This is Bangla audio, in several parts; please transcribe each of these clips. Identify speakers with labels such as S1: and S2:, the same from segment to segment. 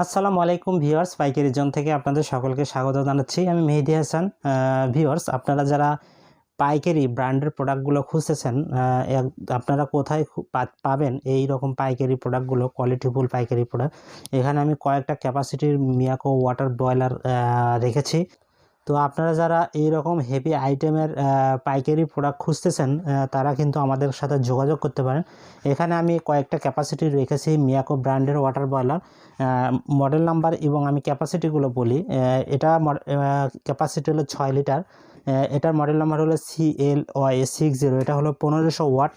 S1: আসসালামু আলাইকুম ভিউয়ার্স পাইকারি জোন থেকে আপনাদের সকলকে স্বাগত জানাচ্ছি। আমি মেহেদি হাসান। ভিউয়ার্স, আপনারা যারা পাইকারি ব্র্যান্ডের প্রোডাক্টগুলো খুঁজতেছেন আপনারা কোথায় পাবেন এই রকম পাইকারি প্রোডাক্টগুলো কোয়ালিটিফুল পাইকারি প্রোডাক্ট? এখানে আমি কয়েকটা ক্যাপাসিটির মিয়াকো ওয়াটার বয়লার রেখেছি। তো আপনারা যারা এই রকম হেভি আইটেমের পাইকারি প্রোডাক্ট খুঁজতেছেন তারা কিন্তু আমাদের সাথে যোগাযোগ করতে পারেন। এখানে আমি কয়েকটা ক্যাপাসিটি রেখেছি মিয়াকো ব্র্যান্ডের ওয়াটার বয়লার মডেল নাম্বার এবং আমি ক্যাপাসিটিগুলো বলি। এটা ক্যাপাসিটি হলো ছয় লিটার এটার মডেল নাম্বার হলো C L Y six zero এটা হলো পনেরোশো watt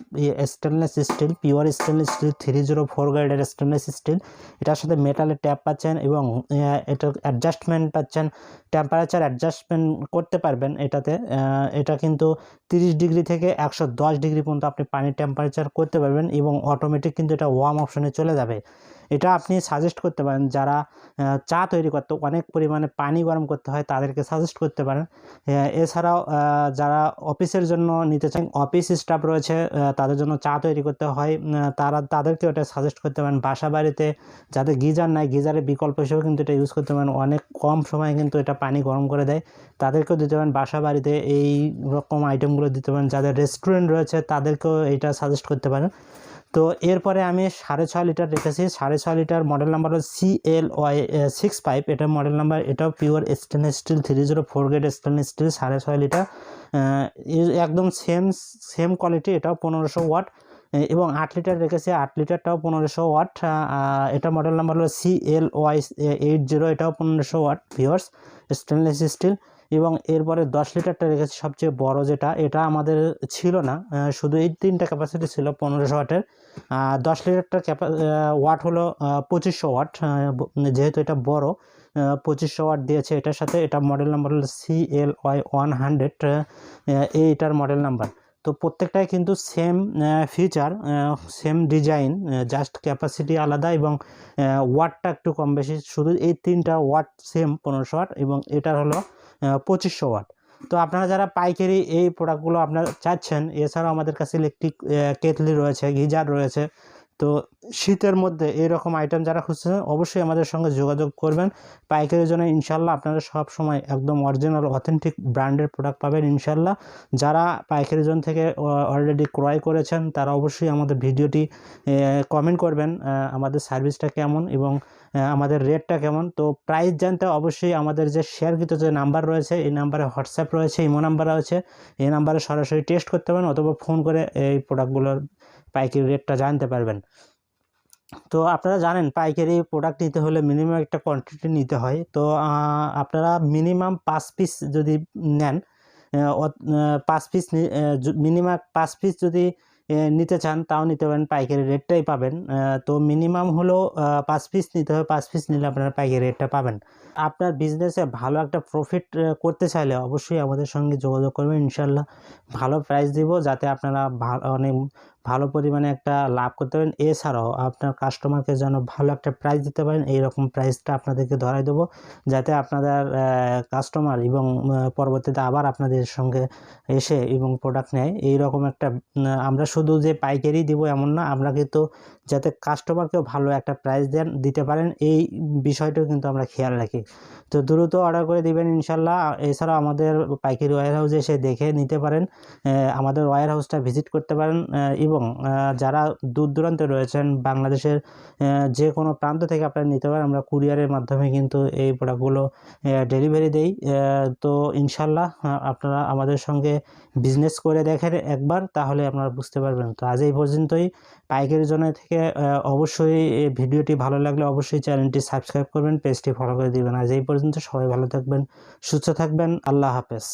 S1: stainless steel pure stainless steel three zero four গ্রেডের স্টেনলেস স্টিল এটার সাথে মেটালের ট্যাপ পাচ্ছেন এবং এটার অ্যাডজাস্টমেন্ট পাচ্ছেন। টেম্পারেচার অ্যাডজাস্টমেন্ট করতে পারবেন এটাতে। এটা কিন্তু তিরিশ ডিগ্রি থেকে একশো দশ ডিগ্রি পর্যন্ত আপনি পানির টেম্পারেচার করতে পারবেন এবং অটোমেটিক কিন্তু এটা ওয়ার্ম অপশনে চলে যাবে। এটা আপনি সাজেস্ট করতে পারেন। যারা চা তৈরি করতে অনেক পরিমাণে পানি গরম করতে হয়, তাদেরকে সাজেস্ট করতে পারেন। এছাড়াও যারা অফিসের জন্য নিতে চান, অফিস স্টাফ রয়েছে তাদের জন্য চা তৈরি করতে হয় তারা তাদেরকে ওটা সাজেস্ট করতে পারেন। বাসা বাড়িতে যাদের গিজার নাই গিজারের বিকল্প হিসেবে কিন্তু এটা ইউজ করতে পারেন। অনেক কম সময়ে কিন্তু এটা পানি গরম করে দেয়। তাদেরকেও দিতে পারেন। বাসা বাড়িতে এই রকম আইটেমগুলো দিতে পারেন। যাদের রেস্টুরেন্ট রয়েছে, তাদেরকেও এটা সাজেস্ট করতে পারেন। তো এরপরে আমি সাড়ে ছয় লিটার রেখেছি। সাড়ে ছয় লিটার মডেল নাম্বার হল C L Y six five এটা মডেল নাম্বার এটাও pure stainless steel three zero four grade stainless steel সাড়ে ছয় লিটার। একদম সেম সেম কোয়ালিটি এটাও পনেরোশো ওয়াট এবং আট লিটার রেখেছে, আট লিটারটাও পনেরোশো ওয়াট। এটা মডেল নাম্বার হলো C L Y eight zero এটাও পনেরোশো ওয়াট ভিওর্স স্টেনলেস স্টিল এবং এরপরে দশ লিটারটা রেখেছে সবচেয়ে বড় যেটা, এটা আমাদের ছিল না। শুধু এই তিনটা ক্যাপাসিটি ছিল পনেরোশো ওয়াটের। দশ লিটারটার ক্যাপা ওয়াট হলো পঁচিশশো ওয়াট যেহেতু এটা বড় পঁচিশশো ওয়াট দিয়েছে এটার সাথে। এটা মডেল নাম্বার হলো C L Y one hundred এইটার মডেল নাম্বার তো প্রত্যেকটাই কিন্তু same feature same design just capacity আলাদা এবং ওয়াটটা একটু কম বেশি। শুধু এই তিনটা ওয়াট সেম পনেরোশো ওয়াট এবং এটার হলো পঁচিশশো ওয়াট তো আপনারা যারা পাইকারি এই প্রোডাক্টগুলো আপনারা চাচ্ছেন, এছাড়াও আমাদের কাছে ইলেকট্রিক কেটলি রয়েছে, গিজার রয়েছে তো শীতের মধ্যে এইরকম আইটেম যারা খুঁজছেন অবশ্যই আমাদের সঙ্গে যোগাযোগ করবেন। পাইকারির জন্য ইনশাল্লাহ আপনারা সব সময় একদম অরিজিনাল অথেন্টিক ব্র্যান্ডের প্রোডাক্ট পাবেন ইনশাল্লাহ যারা পাইকারি জন থেকে অলরেডি ক্রয় করেছেন, তারা অবশ্যই আমাদের ভিডিওটি কমেন্ট করবেন আমাদের সার্ভিসটা কেমন এবং আমাদের রেটটা কেমন। তো প্রাইস জানতে অবশ্যই আমাদের যে শেয়ারকৃত যে নাম্বার রয়েছে, এই নাম্বারে হোয়াটসঅ্যাপ রয়েছে ইমো নাম্বার রয়েছে। এই নাম্বারে সরাসরি টেস্ট করতে পারেন অথবা ফোন করে এই প্রোডাক্টগুলোর পাইকারি রেটটা জানতে পারবেন। তো আপনারা জানেন, পাইকারি প্রোডাক্ট নিতে হলে মিনিমাম একটা কোয়ান্টিটি নিতে হয়। তো আপনারা মিনিমাম পাঁচ পিস যদি নেন পাঁচ পিস মিনিমাম পাঁচ পিস যদি নিতে চান, তাও নিতে পারেন, পাইকারি রেটটাই পাবেন। তো মিনিমাম হলো পাঁচ পিস নিতে হবে পাঁচ পিস নিলে আপনারা পাইকারি রেটটা পাবেন। আপনার বিজনেসে ভালো একটা প্রফিট করতে চাইলে অবশ্যই আমাদের সঙ্গে যোগাযোগ করবেন ইনশাল্লাহ ভালো প্রাইস দিব, যাতে আপনারা ভালো অনেক ভালো পরিমাণে একটা লাভ করতে পারেন। এছাড়াও আপনার কাস্টমারকে যেন ভালো একটা প্রাইস দিতে পারেন এইরকম প্রাইসটা আপনাদেরকে ধরাই দেবো। যাতে আপনাদের কাস্টমার এবং পরবর্তীতে আবার আপনাদের সঙ্গে এসে এবং প্রোডাক্ট নেয়। এই রকম একটা আমরা শুধু যে পাইকারি দিব এমন না আমরা কিন্তু যাতে কাস্টমারকেও ভালো একটা প্রাইস দেন দিতে পারেন এই বিষয়টাও কিন্তু আমরা খেয়াল রাখি। তো দ্রুত অর্ডার করে দিবেন ইনশাল্লাহ। এছাড়াও আমাদের পাইকারি ওয়ার হাউসে এসে দেখে নিতে পারেন আমাদের ওয়ার হাউসটা ভিজিট করতে পারেন আহ, এবং যারা দূর দূরান্তে রয়েছেন, বাংলাদেশের যে কোনো প্রান্ত থেকে আপনারা নিতে পারেন, আমরা কুরিয়ারের মাধ্যমে কিন্তু এই প্রোডাক্টগুলো ডেলিভারি দেই। তো ইনশাল্লাহ আপনারা আমাদের সঙ্গে বিজনেস করে দেখেন একবার, তাহলে আপনারা বুঝতে পারবেন। তো আজ এই পর্যন্তই। পাইকারি জন্য থেকে অবশ্যই ভিডিওটি ভালো লাগলে অবশ্যই চ্যানেলটি সাবস্ক্রাইব করবেন, পেজটি ফলো করে দিবেন। আজ এই পর্যন্ত সবাই ভালো থাকবেন, সুস্থ থাকবেন, আল্লাহ হাফেজ।